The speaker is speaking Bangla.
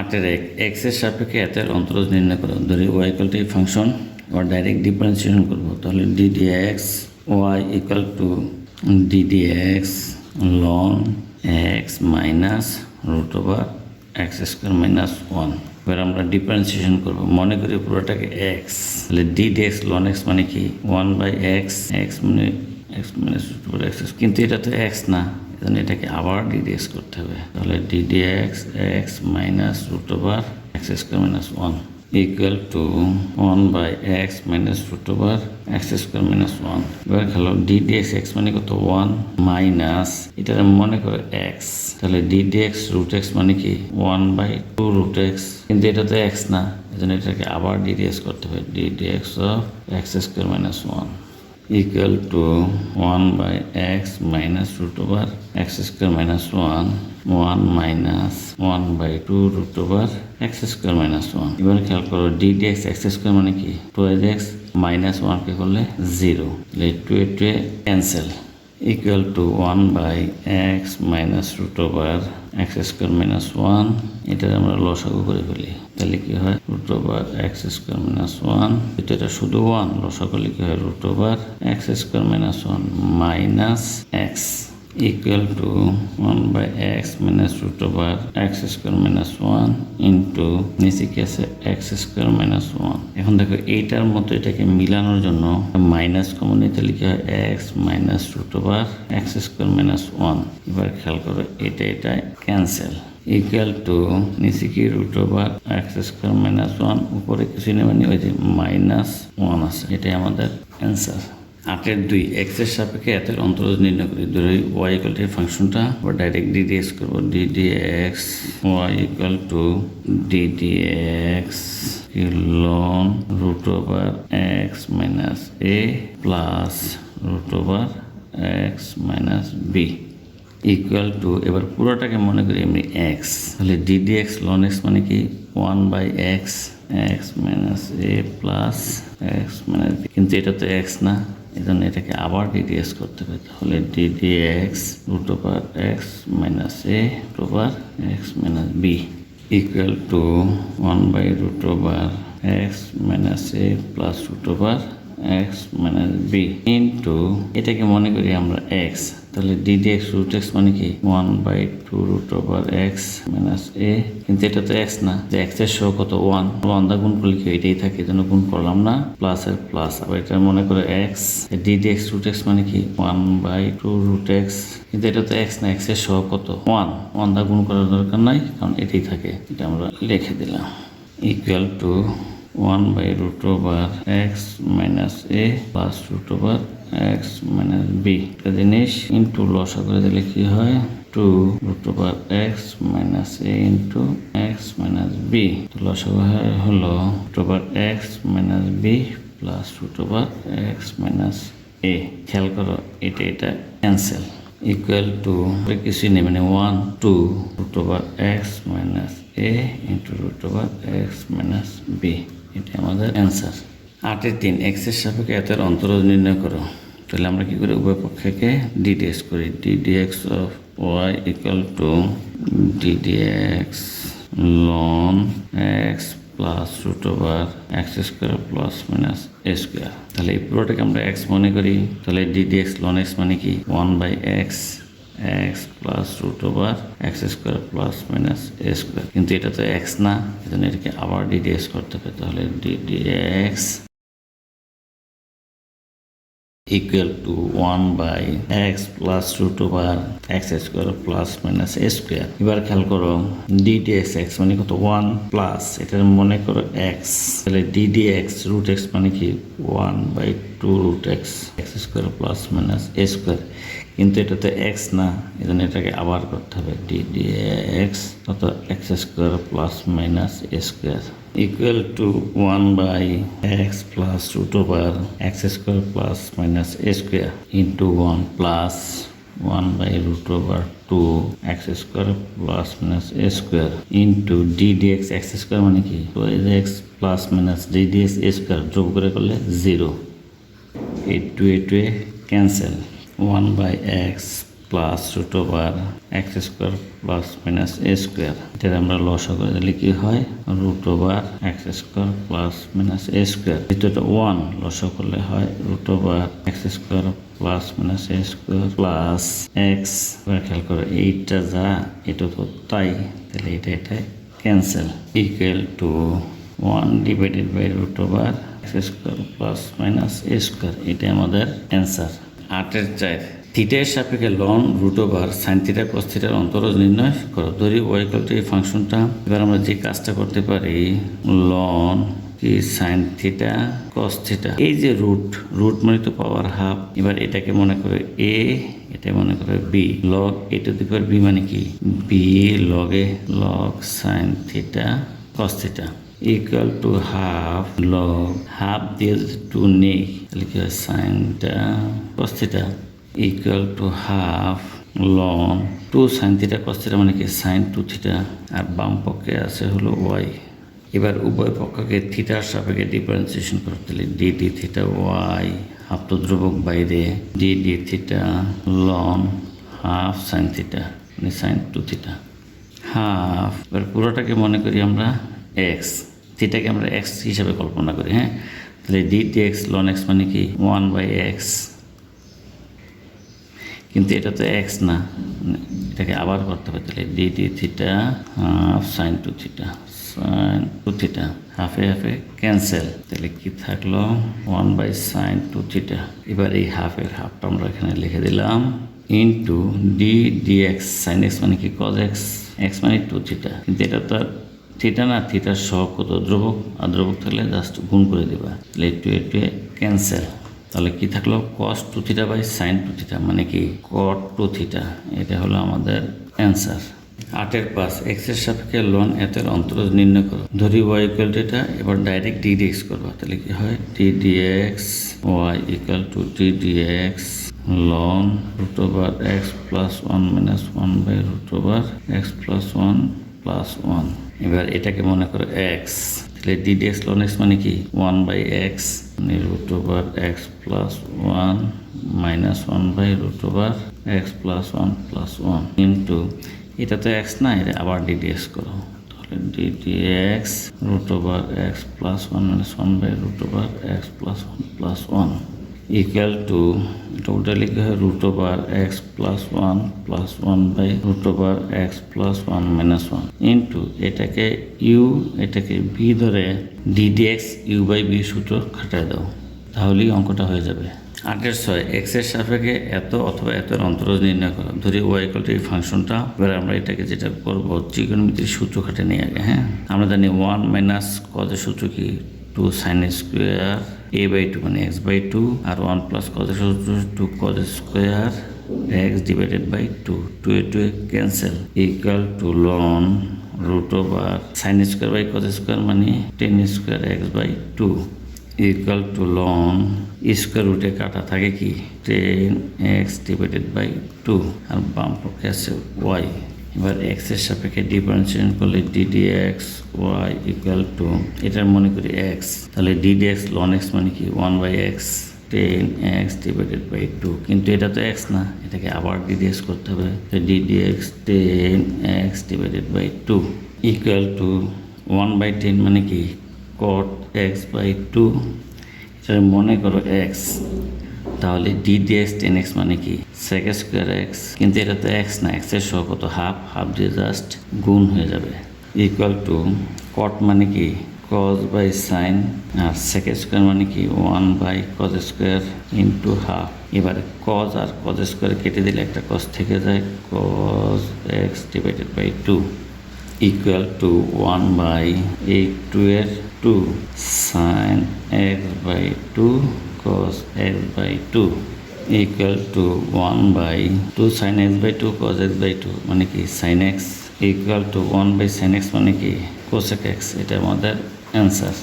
আটের এক এক্সের সাপেক্ষে এতের অন্তরজ নির্ণয় করো। ধরি ওয়াই ইকুয়াল টু ফাংশন এবার ডাইরেক্ট ডিফারেন্সিয়েশন করব। তাহলে D D X Y equal to D D X ln X minus root over X square minus one এবার আমরা ডিফারেন্সিয়েশন করব। মনে করি পুরোটাকে এক্স তাহলে D D X ln X মানে কি? ওয়ান বাই এক্স এক্স মানে X minus root over X কিন্তু এটা তো এক্স না। এজন্য এটাকে আবার ডিডিএক্স করতে হবে। তাহলে D D X X minus root over X square minus one equal to one by X minus root over X square minus one এবার খেলো ডিডিএক্স এক্স মানে কত? ওয়ান মাইনাস এটা মনে করে এক্স তাহলে ডিডিএক্স রুট এক্স মানে কি? One by two root X কিন্তু এটা তো এক্স না, এজন্য এটাকে আবার ডিডিএক্স করতে হবে। D D X of X square minus one equal to 1 by x minus root over x square minus 1 1 minus 1 by 2 root over x square minus 1 এবার খেয়াল করো d dx x square মানে কি 2x মাইনাস ওয়ানকে করলে zero two A two A cancel equal to one by X minus root over X square minus one এটা আমরা লসাগু করে ফেলি। তাহলে কি হয়? Root over X square minus one এটা শুধু ওয়ান লসাগু করলে কি হয়? Root over X square minus one minus X equal to one by X minus root over X square minus one into নিচে কি আছে? এক্স স্কোয়ার মাইনাস ওয়ান এখন দেখো, এইটার মতো এটাকে মিলানোর জন্য মাইনাস কমন নিতে লিখে হয় X minus root over X square minus one এবার খেয়াল করো, এটা এটা ক্যান্সেল ইকুয়াল টু নিচে কি? Root over X square minus one উপরে কিছু নেবেনি ওই যে মাইনাস ওয়ান আছে। এটাই আমাদের অ্যান্সার আটের দুই এক্সের সাপেক্ষে এতের অন্তরজ নির্ণয় করি। ধরি ওয়াই ইকুয়াল টু ফাংশনটা বা ডাইরেক্ট ডিডিএক্স করব। D D X Y equal to D D D D X ln root over X minus A plus root over X minus B equal to এবার পুরোটাকে মনে করি এমনি এক্স তাহলে ডিডি এক্স লন এক্স মানে কি? One by X X minus A plus X minus কিন্তু এটা তো এক্স না। জন্য এটাকে আবার ডিডিএস করতে হবে। তাহলে D D X root over X minus A root over X minus B equal to one by root over X minus A plus root over X minus B into এটাকে মনে করি আমরা এক্স তাহলে ডিডি এক্স রুট এক্স মানে কি? One by two root over X minus A কিন্তু এটা তো এক্স না, যে এক্সের সহ কত? ওয়ান ওয়ান দা গুণ করলে কি? এটাই থাকে, এই জন্য গুণ করলাম না। প্লাস এর প্লাস আবার এটা মনে করে X D D X root X মানে কি? One by two root X কিন্তু এটা তো এক্স না এক্সের সহ কত? ওয়ান ওয়ান দা গুণ করার দরকার নাই, কারণ এটাই থাকে। এটা আমরা লিখে দিলাম। Equal to one by root over X minus A plus root over X minus B একটা জিনিস ইন্টু লসা করে দিলে কি হয়? Two root over X minus A into X minus B লসা হলো root over X minus B plus root over X minus A খেয়াল করো, এটা এটা ক্যান্সেল ইকুয়াল টু কিছুই নেই মানে one two root over X minus A into root over X minus B এটা আমাদের অ্যান্সার আটের তিন এক্সের সাপেক্ষে এতের অন্তরজ নির্ণয় করো। তাহলে আমরা কি করি? উভয় পক্ষকে ডিডিএক্স করি। D D X of Y equal to D D X ln X plus root over X square plus minus A square তাহলে এই পুরোটাকে আমরা এক্স মনে করি। তাহলে ডিডিএক্স লন এক্স মানে কি? One by X X plus root over, X square plus minus A square. কিন্তু এটা তো এক্স না এই জন্য এটাকে আবার ডিডিএক্স করতে হবে, তাহলে D D X equal to 1 by x plus root over x square plus minus a square এবার খেয়াল করো ddx x মানে কত? 1 প্লাস এটার মনে করো x তাহলে ddx root x মানে কি? 1 by 2 root x x square plus minus a square কিন্তু এটাতে এক্স না, এজন্য এটাকে আবার করতে হবে D D X of X square plus minus square equal to one by X plus root over X square plus minus square into one plus one by root over two X square plus minus square into D D X X square মানে কি? X plus minus D D X square যোগ করে করলে zero A two A two A cancel 1 by X plus root over X square plus minus A square. এটার আমরা লস করে দিলে কি হয়? Root over X square plus minus A square. দ্বিতীয়টা ওয়ান লস করলে হয় root over X square plus minus A square plus X. খেয়াল করো, এইটা যা, এটা তো তাই। তাহলে এটা এটা cancel. Equal to one divided by root over X square plus minus A square. এটা আমাদের অ্যান্সার। আটের চার। থিটার সাপেক্ষে ln root over sine theta cos থিটার অন্তরজ নির্ণয় করো। ধরি ওয়াইকাল টু এই ফাংশনটা। এবার আমরা যে কাজটা করতে পারি লন কি সাইন থিটা কস থিটা। এই যে রুট রুট মানে তো পাওয়ার হাফ। এবার এটাকে মনে করে এ এটা মনে করে B log A to the power B মানে কি? বি লগে log sine theta cos theta. Equal to half log half দিয়ে টু নেই তাহলে কি হয় সাইনটা cos theta equal to half ln two sine theta cos theta মানে কি? সাইন টু থিটা আর বাম পক্ষে আছে হলো ওয়াই এবার উভয় পক্ষকে থিটার সাপেক্ষে ডিফারেন্সিয়েশন করতে হলে D D theta Y half তো ধ্রুবক বাইরে D D theta ln half sine theta মানে সাইন টু থিটা হাফ এবার পুরোটাকে মনে করি আমরা এক্স থিটাকে আমরা এক্স হিসাবে কল্পনা করি হ্যাঁ? তাহলে D T X ln X মানে কি? ওয়ান বাই এক্স কিন্তু এটা তো এক্স না। এটাকে আবার করতে হবে, তাহলে D D theta half sine two theta sine two theta হাফে হাফে ক্যান্সেল তাহলে কি থাকল? One by sine two theta এবার এই হাফের হাফটা আমরা এখানে লিখে দিলাম into D D X sine X মানে কি? কজ এক্স এক্স মানে টু থিটা কিন্তু এটা তো থিটা না থিটার সহ কত ধ্রুবক আর ধ্রুবক থাকলে জাস্ট গুণ করে দেবা। তাহলে two A two A cancel তাহলে কি থাকল? Cos two theta by sine two theta মানে কি কট টু থিটা এটা হলো আমাদের অ্যান্সার আটের পাঁচ এক্সের সাপেক্ষে লন এতের অন্তরজ নির্ণয় করো। ধরি ওয়াই ইকুয়াল টু এটা, এবার ডাইরেক্ট ডি ডি এক্স করবা। তাহলে কি হয়? T D X Y equal to T D X ln root over X plus one minus one by root over X plus one plus one এবার এটাকে মনে করো এক্স তাহলে ডি এক্স লন এক্স মানে কি? One by X root over X plus one minus one by root over X plus one plus one into এটা তো এক্স না, এটা আবার ডি এক্স করো। তাহলে D D X root over X plus one minus one by root over X plus one plus one equal to এটা উল্টা হয় root over X plus one plus one by root over X plus one minus one into এটাকে ইউ এটাকে বি ধরে D D X U by B সূত্র খাটায় দাও। তাহলেই অঙ্কটা হয়ে যাবে। আটের ছয় এক্সের সাপেক্ষে এত অথবা এত অন্তর নির্ণয় করা। ধরি ওয়াই টু এই ফাংশনটা, এবার আমরা এটাকে যেটা করব ত্রিকোণমিতির সূত্র খাটে নিয়ে আগে হ্যাঁ? আমরা জানি ওয়ান মাইনাস কজের সূত্র কি? Two sine square A by two মানে এক্স বাই টু আর ওয়ান প্লাস সূত্র two cos square X divided by two two A two A cancel equal to ln root over sine square by cos square মানে tan square X by two equal to ln square রুটে কাটা থাকে কি? Tan X divided by two আর বাম আছে ওয়াই এবার এক্সের সাপেক্ষে ডিফারেন্সিয়েশন করলে D D X Y equal to এটার মনে করি এক্স তাহলে ডিডি এক্স লন এক্স মানে কি? One by X tan X divided by two কিন্তু এটা তো এক্স না, এটাকে আবার ডিডি এক্স করতে হবে। তো D D X tan X divided by two equal to one by tan মানে কি? কট এক্স বাই টু এটা মনে করো এক্স তাহলে D D X tan X মানে কি? সেক স্কোয়ার এক্স কিন্তু এটা তো এক্স না এক্সের সহ কত? হাফ হাফ দিয়ে জাস্ট গুণ হয়ে যাবে। ইকুয়াল টু কট মানে কি? কজ বাই সাইন আর সেক স্কোয়ার মানে কি? One by cos square into half এবারে কজ আর কজ স্কোয়ার কেটে দিলে একটা কজ থেকে যায় cos x divided by two equal to one by eight two এর two sine x by two cos x by 2 equal to 1 by 2 sin x by 2 cos x by 2 মানে কি sin x equal to 1 by sin x মানে কি cosec x এটা আমাদের অ্যান্সার